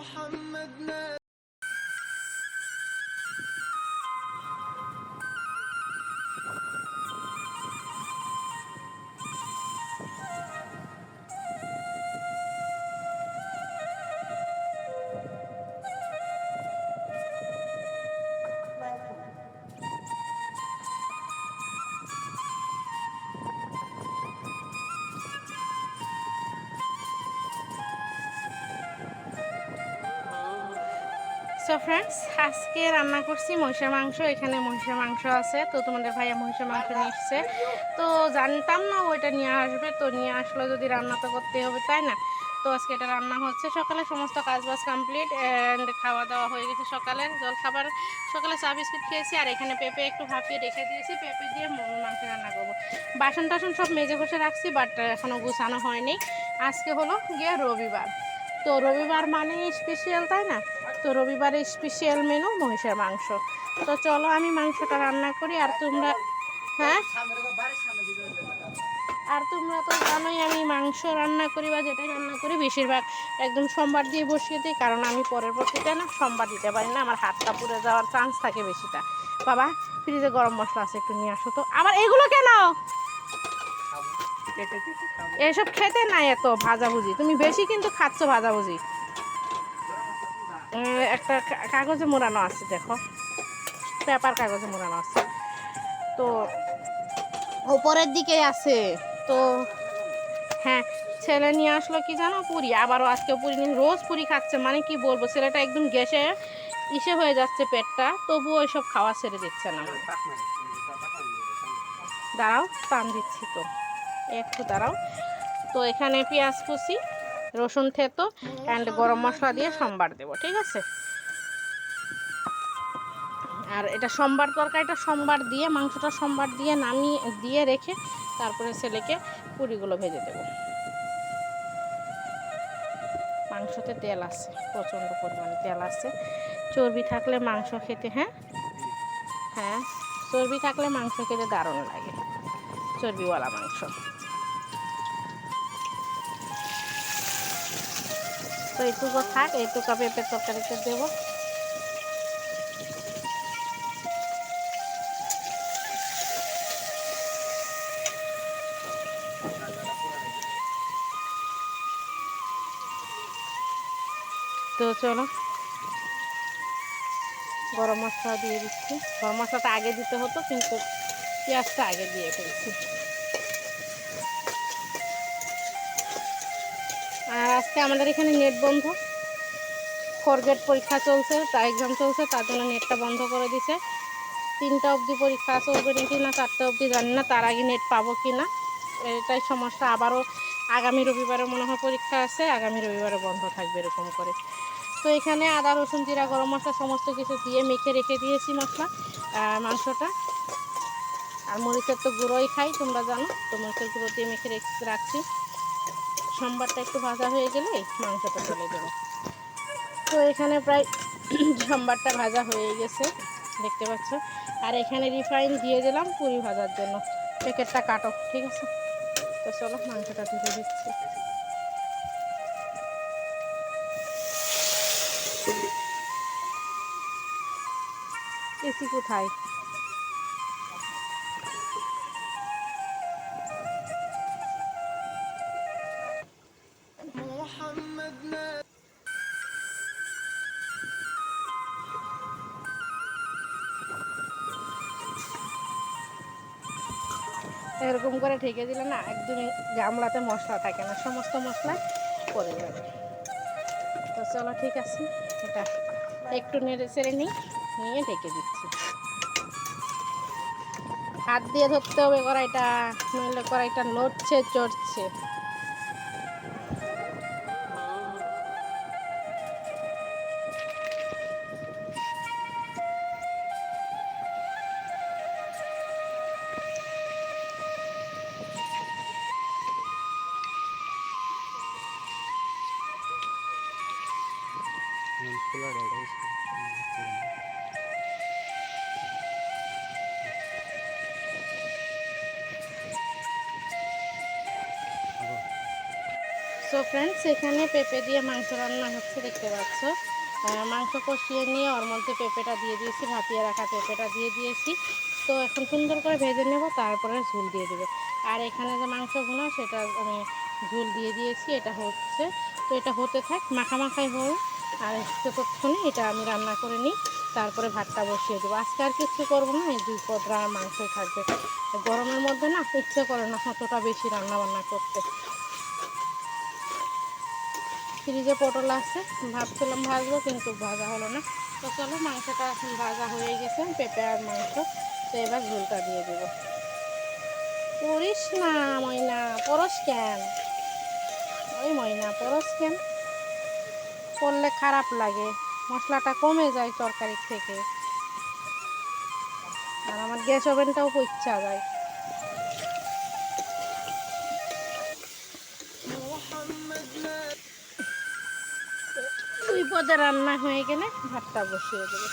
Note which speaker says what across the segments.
Speaker 1: محمد نبي so friends আজকে রান্না করছি মহিষের মাংস। এখানে মহিষের মাংস আছে, তো তোমাদের ভাইয়া মহিষের মাংস নিয়ে এসছে। তো জানতাম না ওইটা নিয়ে আসবে, তো নিয়ে আসলে যদি রান্না তো করতে হবে, তাই না? তো আজকে এটা রান্না হচ্ছে। সকালে সমস্ত কাজবাজ কমপ্লিট অ্যান্ড খাওয়া দাওয়া হয়ে গেছে সকালে। জল খাবার, সকালে চা বিস্কুট খেয়েছি, আর এখানে পেঁপে একটু ভাপিয়ে রেখে দিয়েছি। পেঁপে দিয়ে মাংস রান্না করব। বাসন টাসন সব মেজে ঘষে রাখছি বাট এখনও গুছানো হয়নি। আজকে হলো গিয়ে রবিবার। তো রবিবার মানে স্পেশাল তাই না? তো রবিবারে স্পেশাল মেনু মহিষের মাংস। তো চলো, আমি মাংসটা রান্না করি, আর তোমরা হ্যাঁ? আর তোমরা তো জানোই, আমি মাংস রান্না করি বা যেটাই রান্না করি, বেশিরভাগ একদম সোমবার দিয়ে বসিয়ে দিই, কারণ আমি পরের বছরটা না সোমবার দিতে পারি না, আমার হাতটা পুড়ে যাওয়ার চান্স থাকে বেশিটা। বাবা ফ্রিজে গরম মশলা আছে, একটু নিয়ে আসো তো। আবার এগুলো কেন? এসব খেতে নাই এত ভাজাভুজি। তুমি বেশি কিন্তু খাচ্ছ ভাজাভুজি। একটা কাগজে মোড়ানো আছে, দেখো। পেপার কাগজে মোড়ানো আছে। তো উপরের দিকে আছে। তো হ্যাঁ ছেলে নিয়ে আসলো কি জানো? পুরি। আবারও আজকে পুরি নিয়ে রোজ পুরি খাচ্ছে। মানে কি বলব, ছেলেটা একদম গ্যাসে ইসে হয়ে যাচ্ছে পেটটা। তবুও এসব খাওয়া ছেড়ে দিচ্ছে না। দাঁড়াও টান দিচ্ছি তো। একটু দাঁড়াও। তো এখানে পেঁয়াজ কুচি, রসুন থেতো অ্যান্ড গরম মশলা দিয়ে সম্বার দেবো, ঠিক আছে? আর এটা সোমবার তরকারিটা সোমবার দিয়ে, মাংসটা সোমবার দিয়ে নামিয়ে, দিয়ে রেখে তারপরে ছেলেকে পুরিগুলো ভেজে দেবো। মাংসতে তেল আছে, প্রচণ্ড পরিমাণে তেল আছে। চর্বি থাকলে মাংস খেতে হ্যাঁ? হ্যাঁ চর্বি থাকলে মাংস খেতে দারুণ লাগে, চর্বিওয়ালা মাংস। তো এইটুকু থাক, এইটুকু পেঁপের তরকারিতে দেবো। তো চলো, গরম মশলা দিয়ে দিচ্ছি। গরম মশলাটা আগে দিতে হতো, কিন্তু পেঁয়াজটা আগে দিয়ে ফেলছি। আজকে আমাদের এখানে নেট বন্ধ। ফোর গ্রেড পরীক্ষা চলছে তা এক্সাম চলছে, তার জন্য নেটটা বন্ধ করে দিছে। তিনটা অবধি পরীক্ষা চলবে নাকি না, চারটা অবধি জানি না, তার আগে নেট পাবো কি না। এটাই সমস্যা। আবারও আগামী রবিবারে মনে হয় পরীক্ষা আছে, আগামী রবিবারে বন্ধ থাকবে এরকম করে। তো এখানে আদা, রসুন, জিরা, গরম মশলা সমস্ত কিছু দিয়ে মেখে রেখে দিয়েছি মশলা মাংসটা। আর মরিচের তো গুঁড়োই খাই, তোমরা জানো, তো মরিচের গুঁড়ো দিয়ে মেখে রেখে রাখছি। সোমবারটা একটু ভাজা হয়ে গেলে মাংসটা চলে দেবো। তো এখানে প্রায় সোমবারটা ভাজা হয়ে গেছে, দেখতে পাচ্ছ। আর এখানে রিফাইন দিয়ে দিলাম পুরি ভাজার জন্য। প্যাকেটটা কাটো, ঠিক আছে? তো চলো, মাংসটা ধুয়ে দিচ্ছি। এসি কোথায়? এরকম করে ঢেকে দিলে না একদমই গামলাতে মশলা থাকে না, সমস্ত মশলা পড়ে যাবে। তো চলো ঠিক আছে, এটা একটু নেড়ে চেড়ে নিই, নিয়ে ঢেকে দিচ্ছি। হাত দিয়ে ধরতে হবে কড়াইটা, নইলে কড়াইটা নড়ছে, চড়ছে। সো ফ্রেন্ডস এখানে পেঁপে দিয়ে মাংস রান্না হচ্ছে, দেখতে পাচ্ছ। মাংস কষিয়ে নিয়ে ওর মধ্যে পেঁপেটা দিয়ে দিয়েছি, ভাপিয়ে রাখা পেঁপেটা দিয়ে দিয়েছি। তো এখন সুন্দর করে ভেজে নেব, তারপরে ঝুল দিয়ে দেবো। আর এখানে যে মাংস ভুনা সেটা আমি ঝুল দিয়ে দিয়েছি, এটা হচ্ছে। তো এটা হতে থাক, মাখা মাখাই হোক, আর ততক্ষণে এটা আমি রান্না করে নিই, তারপরে ভাতটা বসিয়ে দেবো। আজকে আর কিছু করব না, এই দুই পদরা মাংসই থাকবে। গরমের মধ্যে না, ইচ্ছে করে না, অতটা বেশি রান্না বান্না করতে। ফ্রিজে পটল আছে। ভাবছিলাম ভাজবো, কিন্তু ভাজা হলো না। তো চলো, মাংসটা এখন ভাজা হয়ে গেছে, পেঁপে আর মাংস। তো এবার ঝোলটা দিয়ে দেবো। পড়িস না, ময়না পরশ কেন? ওই ময়না পরশ কেন? করলে খারাপ লাগে। মশলাটা কমে যায় তরকারির থেকে। আর আমার গ্যাস ওভেনটাও পইচ্ছা যায়। দুই পদে রান্না হয়ে গেলে ভাতটা বসিয়ে দেবো।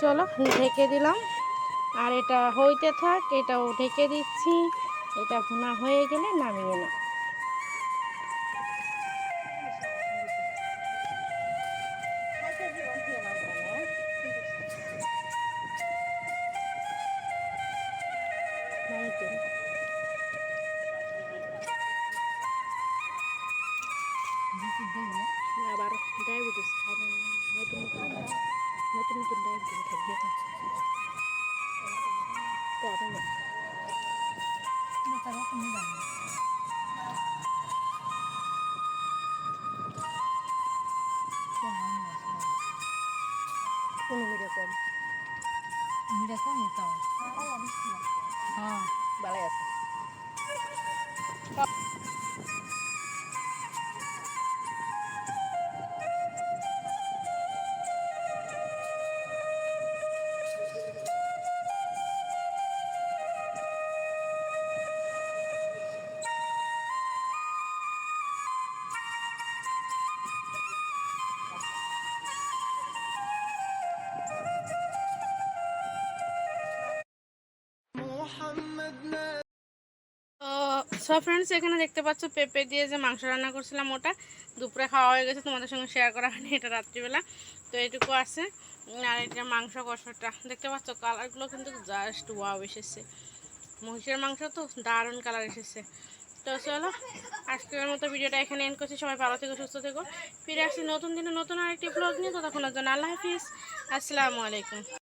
Speaker 1: চলো ঢেকে দিলাম। আর এটা হইতে থাক, এটাও ঢেকে দিচ্ছি। এটা ভুনা হয়ে গেলে নামিয়ে না เยอะกรอบไปหมดมัา
Speaker 2: จะ
Speaker 1: รัาเป็นไม่ได้ সব ফ্রেন্ডস এখানে দেখতে পাচ্ছ পেঁপে দিয়ে যে মাংস রান্না করছিলাম ওটা। দুপুরে খাওয়া হয়ে গেছে, তোমাদের সঙ্গে শেয়ার করা হয়নি, এটা রাত্রিবেলা। তো এটুকু আছে। আর এটা মাংস কষাটা, দেখতে পাচ্ছ কালারগুলো কিন্তু জাস্ট ওয়াও এসেছে। মহিষের মাংস তো দারুণ কালার এসেছে। তো চলো, আজকের মতো ভিডিওটা এখানে এন্ড করছি। সবাই ভালো থেকো, সুস্থ থেকো। ফিরে আসছি নতুন দিনে নতুন আরেকটি ব্লগ নিয়ে। তো তখন জন্য আল্লাহ হাফিজ। আসসালামু আলাইকুম।